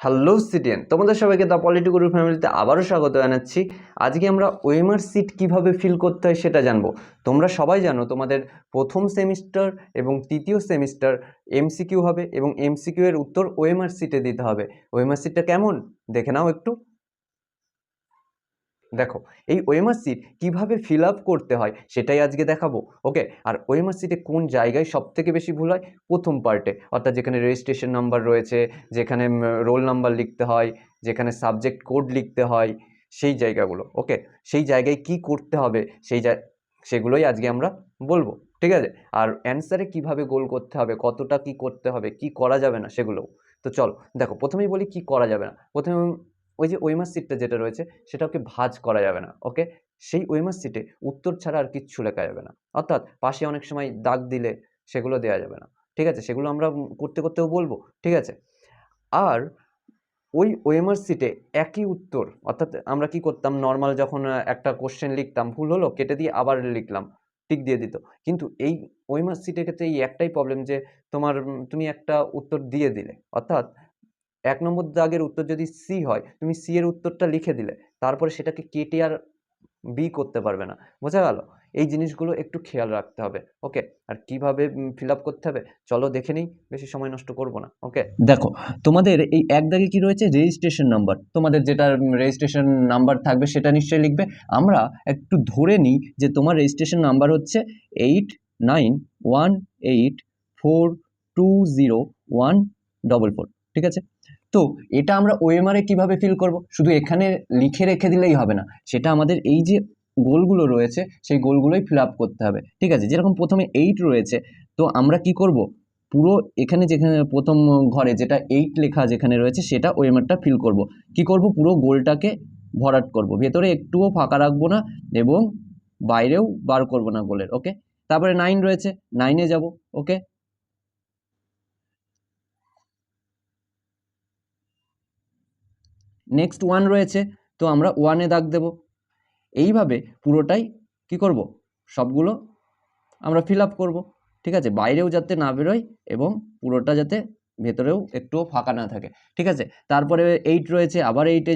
Hello সিটিয়ান তোমাদের সবাইকে the political ফ্যামিলিতে আবারও স্বাগত জানাচ্ছি। আজকে আমরা ওয়েমার সিট কীভাবে ফিল করতে হয় সেটা জানব। তোমরা সবাই জানো তোমাদের প্রথম সেমিস্টার এবং তৃতীয় সেমিস্টার এমসিকিউ হবে এবং এমসিকিউ এর উত্তর ওয়েমার সিটে দিতে হবে। ওয়েমার সিটটা কেমন? দেখে নাও একটু। দেখো, এই ওয়েমার সিট কীভাবে ফিল আপ করতে হয় সেটাই আজকে দেখাবো ওকে আর ওয়েমার সিটে কোন জায়গায় সব থেকে বেশি ভুল হয়? প্রথম পার্টে অর্থাৎ যেখানে রেজিস্ট্রেশন নাম্বার রয়েছে, যেখানে রোল নাম্বার লিখতে হয়, যেখানে সাবজেক্ট কোড লিখতে হয়, সেই জায়গাগুলো ওকে সেই জায়গায় কি করতে হবে, সেই জায়, সেগুলোই আজকে আমরা বলব, ঠিক আছে? আর অ্যান্সারে কীভাবে গোল করতে হবে, কতটা কি করতে হবে, কি করা যাবে না সেগুলো তো চলো, দেখো, প্রথমেই বলি কি করা যাবে না। প্রথমে ওই যে ওয়েমার সিটটা যেটা রয়েছে সেটা ওকে ভাঁজ করা যাবে না, ওকে? সেই ওয়েমার সিটে উত্তর ছাড়া আর কিচ্ছু লেখা যাবে না। অর্থাৎ পাশে অনেক সময় দাগ দিলে সেগুলো দেওয়া যাবে না, ঠিক আছে? সেগুলো আমরা করতে করতেও বলব, ঠিক আছে? আর ওই ওয়েমার সিটে একই উত্তর, অর্থাৎ আমরা কি করতাম? নর্মাল যখন একটা কোশ্চেন লিখতাম, ভুল হলো, কেটে দিয়ে আবার লিখলাম, টিক দিয়ে দিত। কিন্তু এই ওয়েমার সিটের ক্ষেত্রে এই একটাই প্রবলেম যে তোমার তুমি একটা উত্তর দিয়ে দিলে, অর্থাৎ এক নম্বর দাগের উত্তর যদি সি হয়, তুমি সি এর উত্তরটা লিখে দিলে, তারপরে সেটাকে কেটে আর বি করতে পারবে না। বোঝা গেল? এই জিনিসগুলো একটু খেয়াল রাখতে হবে ওকে আর কীভাবে ফিল আপ করতে হবে? চলো দেখে নিই, বেশি সময় নষ্ট করব না ওকে দেখো, তোমাদের এই এক দাগে কি রয়েছে? রেজিস্ট্রেশন নাম্বার তোমাদের যেটা রেজিস্ট্রেশন নাম্বার থাকবে সেটা নিশ্চয়ই লিখবে। আমরা একটু ধরে নিই যে তোমার রেজিস্ট্রেশন নাম্বার হচ্ছে eight nine one eight four two zero one double four ঠিক আছে? তো এটা আমরা ওএমআরে কীভাবে ফিল করব? শুধু এখানে লিখে রেখে দিলেই হবে না। সেটা আমাদের এই যে গোলগুলো রয়েছে, সেই গোলগুলোই ফিল আপ করতে হবে। ঠিক আছে? যেরকম প্রথমে এইট রয়েছে, তো আমরা কি করব? পুরো এখানে যেখানে প্রথম ঘরে যেটা এইট লেখা যেখানে রয়েছে, সেটা ওএমআরটা ফিল করব। কি করব? পুরো গোলটাকে ভরাট করব। ভেতরে একটুও ফাঁকা রাখব না এবং বাইরেও বার করব না গোলের ওকে তারপরে নাইন রয়েছে নাইনে যাব ওকে নেক্সট ওয়ান রয়েছে, তো আমরা ওয়ানে দাগ দেব। এইভাবে পুরোটাই কি করব? সবগুলো আমরা ফিল আপ করব, ঠিক আছে? বাইরেও যাতে না বেরোয় এবং পুরোটা যাতে ভেতরেও একটুও ফাঁকা না থাকে, ঠিক আছে? তারপরে এইট রয়েছে, আবার এইটে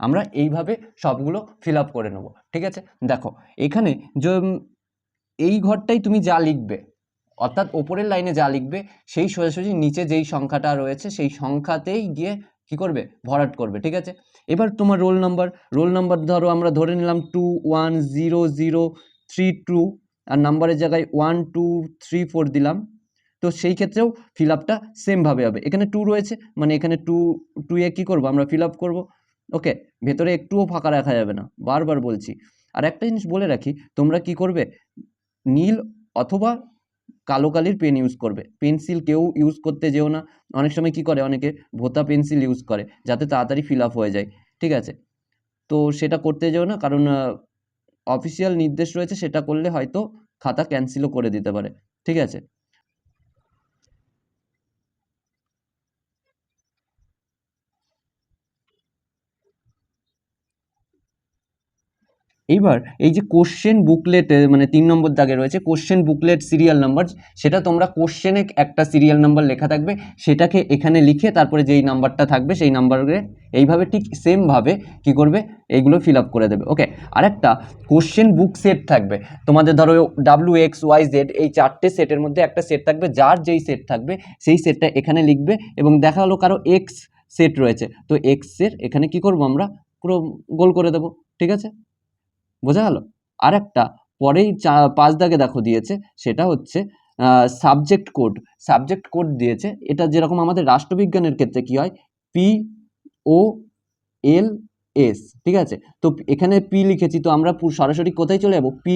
আমরা এইভাবে সবগুলো ফিল আপ করে নেব, ঠিক আছে? দেখো, এখানে যে এই ঘরটাই তুমি যা লিখবে, অর্থাৎ ওপরের লাইনে যা লিখবে, সেই সোজাসুজি নিচে যেই সংখ্যাটা রয়েছে, সেই সংখ্যাতেই গিয়ে কি করবে? ভরাট করবে, ঠিক আছে? এবার তোমার রোল নাম্বার রোল নাম্বার ধরো আমরা ধরে নিলাম two one zero zero three two, আর নাম্বারের জায়গায় ওয়ান টু থ্রি ফোর দিলাম, তো সেই ক্ষেত্রেও ফিল আপটা সেমভাবে হবে। এখানে টু রয়েছে মানে এখানে টু টু এ কী করব? আমরা ফিল আপ করব ওকে ভেতরে একটুও ফাঁকা রাখা যাবে না। বারবার বলছি। আর একটা জিনিস বলে রাখি, তোমরা কি করবে? নীল অথবা কালো কালির পেন ইউজ করবে। পেন্সিল কেউ ইউজ করতে যেও না। অনেক সময় কি করে? অনেকে ভোতা পেন্সিল ইউজ করে, যাতে তাড়াতাড়ি ফিল আপ হয়ে যায়। ঠিক আছে? তো সেটা করতে যেও না, কারণ অফিসিয়াল নির্দেশ রয়েছে, সেটা করলে হয়তো খাতা ক্যান্সেলও করে দিতে পারে। ঠিক আছে? এইবার এই যে কোশ্চেন বুকলেট মানে তিন নম্বর দাগে রয়েছে কোশ্চেন বুকলেট সিরিয়াল নাম্বার সেটা তোমরা কোশ্চেনে একটা সিরিয়াল নাম্বার লেখা থাকবে, সেটাকে এখানে লিখে তারপরে যেই নাম্বারটা থাকবে সেই নাম্বারে এইভাবে ঠিক সেমভাবে কি করবে এইগুলো ফিল আপ করে দেবে। ওকে আরেকটা কোশ্চেন বুক সেট থাকবে। তোমাদের ধরো ডাব্লিউ এক্স ওয়াই জেড এই চারটে সেটের মধ্যে একটা সেট থাকবে, যার যেই সেট থাকবে সেই সেটটা এখানে লিখবে এবং দেখা হলো কারও এক্স সেট রয়েছে। তো এক্সের এখানে কি করব আমরা? পুরো গোল করে দেবো, ঠিক আছে? বোঝা গেল? আর একটা পরেই চা, পাঁচ দাগে দেখো দিয়েছে, সেটা হচ্ছে সাবজেক্ট কোড সাবজেক্ট কোড দিয়েছে, এটা যেরকম আমাদের রাষ্ট্রবিজ্ঞানের ক্ষেত্রে কি হয়? পি ও এল এস ঠিক আছে? তো এখানে পি লিখেছি, তো আমরা সরাসরি কোথায় চলে যাব? পি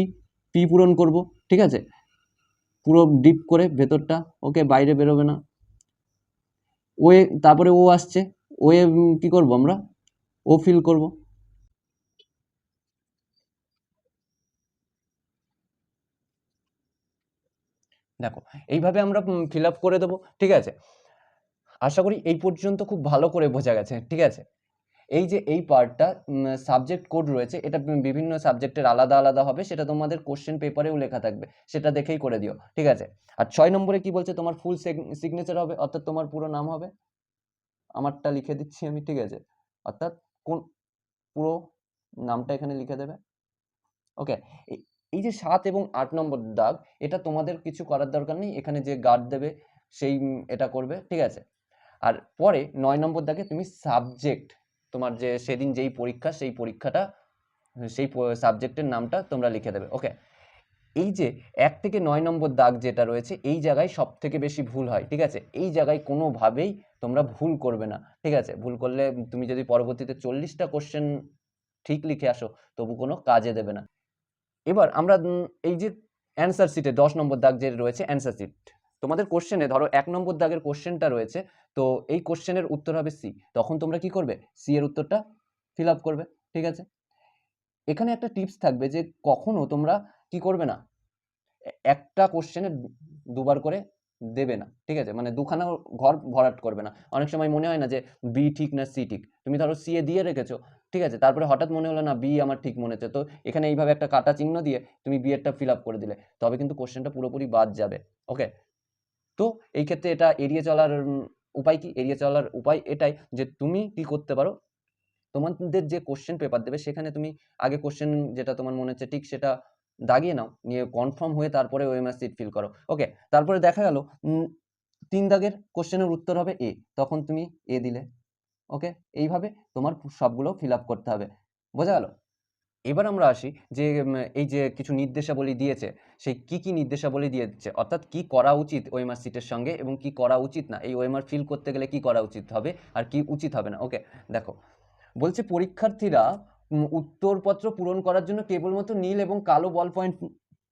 পি পূরণ করব, ঠিক আছে? পুরো ডিপ করে ভেতরটা, ওকে, বাইরে বেরোবে না। ওয়ে তারপরে ও আসছে ওয়ে কি করব আমরা? ও ফিল করব। দেখো, এইভাবে আমরা ফিল আপ করে দেবো, ঠিক আছে? আশা করি এই পর্যন্ত খুব ভালো করে বোঝা গেছে, ঠিক আছে? এই যে এই পার্টটা সাবজেক্ট কোড রয়েছে, এটা বিভিন্ন সাবজেক্টের আলাদা আলাদা হবে, সেটা তোমাদের কোশ্চেন পেপারেও লেখা থাকবে, সেটা দেখেই করে দিও, ঠিক আছে? আর ছয় নম্বরে কি বলছে? তোমার ফুল সিগনেচার হবে, অর্থাৎ তোমার পুরো নাম হবে? আমারটা লিখে দিচ্ছি আমি, ঠিক আছে? অর্থাৎ কোন, পুরো নামটা এখানে লিখে দেবে? ওকে এই যে সাত এবং আট নম্বর দাগ, এটা তোমাদের কিছু করার দরকার নেই। এখানে যে গার্ড দেবে, সেই এটা করবে, ঠিক আছে? আর পরে নয় নম্বর দাগে তুমি সাবজেক্ট তোমার যে সেদিন যেই পরীক্ষা, সেই পরীক্ষাটা, সেই সাবজেক্টের নামটা তোমরা লিখে দেবে ওকে এই যে এক থেকে নয় নম্বর দাগ যেটা রয়েছে, এই জায়গায় সব থেকে বেশি ভুল হয়, ঠিক আছে? এই জায়গায় কোনোভাবেই তোমরা ভুল করবে না, ঠিক আছে? ভুল করলে তুমি যদি পরবর্তীতে চল্লিশটা কোশ্চেন ঠিক লিখে আসো, তবু কোনো কাজে দেবে না। এবার আমরা এই যে অ্যান্সার শিটে দশ নম্বর দাগ যে রয়েছে অ্যান্সার শিট তোমাদের কোশ্চেনে ধরো এক নম্বর দাগের কোশ্চেনটা রয়েছে, তো এই কোশ্চেনের উত্তর হবে সি তখন তোমরা কি করবে? সি এর উত্তরটা ফিল আপ করবে, ঠিক আছে? এখানে একটা টিপস থাকবে যে কখনো তোমরা কি করবে না, একটা কোশ্চেনে দুবার করে দেবে না, ঠিক আছে? মানে দুখানা ঘর ভরাট করবে না। অনেক সময় মনে হয় না যে বি ঠিক না সি ঠিক। তুমি ধরো সি এ দিয়ে রেখেছো ঠিক আছে? তারপরে হঠাৎ মনে হলো, না বি আমার ঠিক মনে হচ্ছে তো এখানে এইভাবে একটা কাটা চিহ্ন দিয়ে তুমি বি এরটা ফিল আপ করে দিলে। তবে কিন্তু কোশ্চেনটা পুরোপুরি বাদ যাবে। ওকে তো এই ক্ষেত্রে এটা এড়িয়ে চলার উপায় কি? এড়িয়ে চলার উপায় এটাই যে তুমি কি করতে পারো? তোমাদের যে কোশ্চেন পেপার দেবে, সেখানে তুমি আগে কোশ্চেন যেটা তোমার মনে হচ্ছে ঠিক, সেটা দাগিয়ে নাও। নিয়ে কনফার্ম হয়ে তারপরে ওই ওএমআর সিট ফিল করো। ওকে তারপরে দেখা গেল তিন দাগের কোশ্চেনের উত্তর হবে এ তখন তুমি এ দিলে। ওকে? এইভাবে তোমার সবগুলো ফিল আপ করতে হবে। বোঝা গেল? এবার আমরা আসি যে এই যে কিছু নির্দেশাবলী দিয়েছে, সেই কি কি নির্দেশাবলী দিয়েছে? অর্থাৎ কি করা উচিত ওএমআর সিটের সঙ্গে এবং কি করা উচিত না? এই ওএমআর ফিল করতে গেলে কি করা উচিত হবে আর কি উচিত হবে না? ওকে, দেখো। বলছে পরীক্ষার্থীরা উত্তরপত্র পূরণ করার জন্য কেবলমাত্র নীল এবং কালো বল পয়েন্ট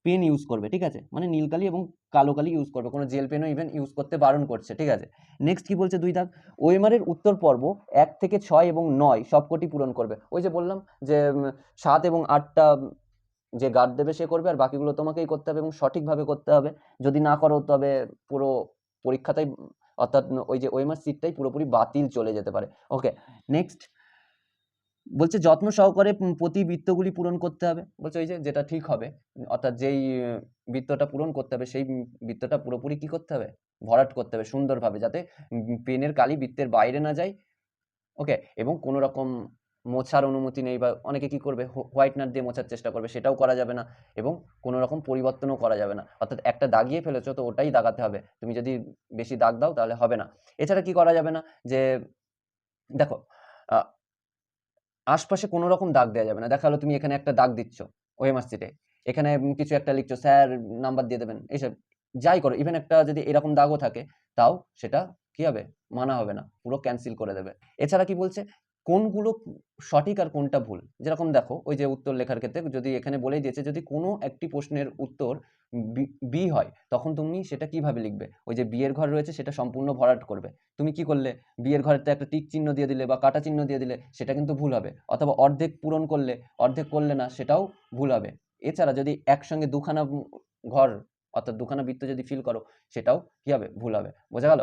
পেন ইউজ করবে, ঠিক আছে? মানে নীল কালি এবং কালো কালি ইউজ করবে, কোনো জেল পেনও ইভেন ইউজ করতে বারণ করছে, ঠিক আছে? নেক্সট কি বলছে দুই দাগ? ওয়েমারের উত্তর পর্ব এক থেকে ছয় এবং নয় সবকটি পূরণ করবে। ওই যে বললাম যে সাত এবং আটটা যে গার্ড দেবে সে করবে, আর বাকিগুলো তোমাকেই করতে হবে এবং সঠিকভাবে করতে হবে। যদি না করো, তবে পুরো পরীক্ষাটাই, অর্থাৎ ওই যে ওয়েমার সিটটাই পুরোপুরি বাতিল চলে যেতে পারে। ওকে নেক্সট বলছে যত্ন সহকারে প্রতি বৃত্তগুলি পূরণ করতে হবে। বলছে ওই যে যেটা ঠিক হবে, অর্থাৎ যেই বৃত্তটা পূরণ করতে হবে, সেই বৃত্তটা পুরোপুরি কি করতে হবে? ভরাট করতে হবে সুন্দরভাবে যাতে পেনের কালি বৃত্তের বাইরে না যায়। ওকে, এবং কোনো রকম মোছার অনুমতি নেই বা অনেকে কি করবে হোয়াইটনার দিয়ে মোছার চেষ্টা করবে, সেটাও করা যাবে না এবং কোনো রকম পরিবর্তনও করা যাবে না। অর্থাৎ একটা দাগিয়ে ফেলেছো তো ওটাই দাগাতে হবে। তুমি যদি বেশি দাগ দাও তাহলে হবে না। এছাড়া কি করা যাবে না? যে, দেখো আশপাশে কোনো রকম দাগ দেওয়া যাবে না। দেখা তুমি এখানে একটা দাগ দিচ্ছ ওএমআর সিটে এখানে কিছু একটা লিখছো, স্যার নাম্বার দিয়ে দেবেন। এইসব যাই করো ইভেন একটা যদি এরকম দাগও থাকে, তাও সেটা কি হবে? মানা হবে না। পুরো ক্যান্সেল করে দেবে। এছাড়া কি বলছে? কোনগুলো সঠিক আর কোনটা ভুল? যেরকম দেখো, ওই যে উত্তর লেখার ক্ষেত্রে যদি এখানে বলেই দিয়েছে, যদি কোনো একটি প্রশ্নের উত্তর বি হয়, তখন তুমি সেটা কীভাবে লিখবে? ওই যে বিয়ের ঘর রয়েছে, সেটা সম্পূর্ণ ভরাট করবে। তুমি কি করলে? বিয়ের ঘরেতে একটা টিক চিহ্ন দিয়ে দিলে বা কাটা চিহ্ন দিয়ে দিলে, সেটা কিন্তু ভুল হবে। অথবা অর্ধেক পূরণ করলে, অর্ধেক করলে না, সেটাও ভুল হবে। এছাড়া যদি একসঙ্গে দুখানা ঘর, অর্থাৎ দুখানা বৃত্ত যদি ফিল করো, সেটাও কি হবে? ভুল হবে। বোঝা গেল?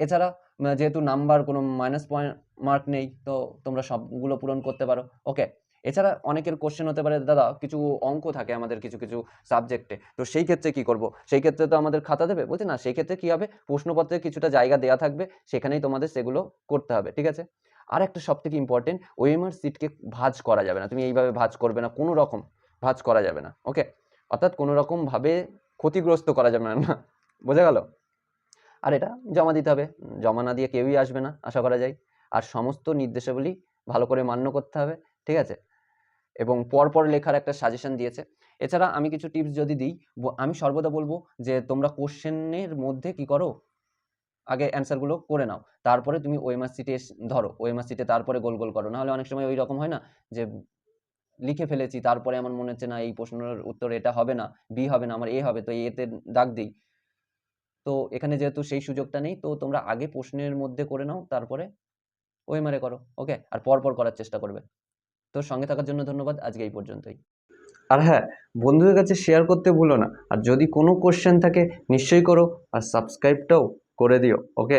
এছাড়া যেহেতু নাম্বার কোনো মাইনাস পয়েন্ট মার্ক নেই, তো তোমরা সবগুলো পূরণ করতে পারো। ওকে এছাড়া অনেকের কোশ্চেন হতে পারে, দাদা, কিছু অঙ্ক থাকে আমাদের কিছু কিছু সাবজেক্টে তো সেই ক্ষেত্রে কি করব? সেই ক্ষেত্রে তো আমাদের খাতা দেবে? বলছে, না, সেই ক্ষেত্রে কি হবে? প্রশ্নপত্রে কিছুটা জায়গা দেওয়া থাকবে, সেখানেই তোমাদের সেগুলো করতে হবে। ঠিক আছে? আর একটা সব থেকে ইম্পর্টেন্ট ওএমআর সিটকে ভাজ করা যাবে না। তুমি এইভাবে ভাজ করবে না, কোনো রকম ভাজ করা যাবে না ওকে অর্থাৎ কোনো রকম ভাবে ক্ষতিগ্রস্ত করা যাবে না। বোঝা গেল? আর এটা জমা দিতে হবে। জমা না দিয়ে কেউই আসবে না, আশা করা যায়। আর সমস্ত নির্দেশাবলী ভালো করে মান্য করতে হবে, ঠিক আছে? এবং পরপর লেখার একটা সাজেশন দিয়েছে। এছাড়া আমি কিছু টিপস যদি দিই আমি সর্বদা বলব যে, তোমরা কোশ্চেনের মধ্যে কি করো? আগে অ্যান্সারগুলো করে নাও। তারপরে তুমি ওএমআর সিটে ধরো। ওএমআর সিটে তারপরে গোল গোল করো। নাহলে অনেক সময় ওই রকম হয় না যে, লিখে ফেলেছি, তারপরে আমার মনে হচ্ছে না, এই প্রশ্নের উত্তর এটা হবে না বি হবে না, আমার এ হবে, তো এতে দাগ দিই। তো এখানে যেহেতু সেই সুযোগটা নেই, তো তোমরা আগে প্রশ্নের মধ্যে করে নাও, তারপরে ওএমআরে করো। ওকে আর পরপর করার চেষ্টা করবে। তো সঙ্গে থাকার জন্য ধন্যবাদ, আজকে এই পর্যন্তই। আর হ্যাঁ বন্ধুদের কাছে শেয়ার করতে ভুলো না। আর যদি কোনো কোশ্চেন থাকে, নিশ্চয়ই করো। আর সাবস্ক্রাইবটাও করে দিও ওকে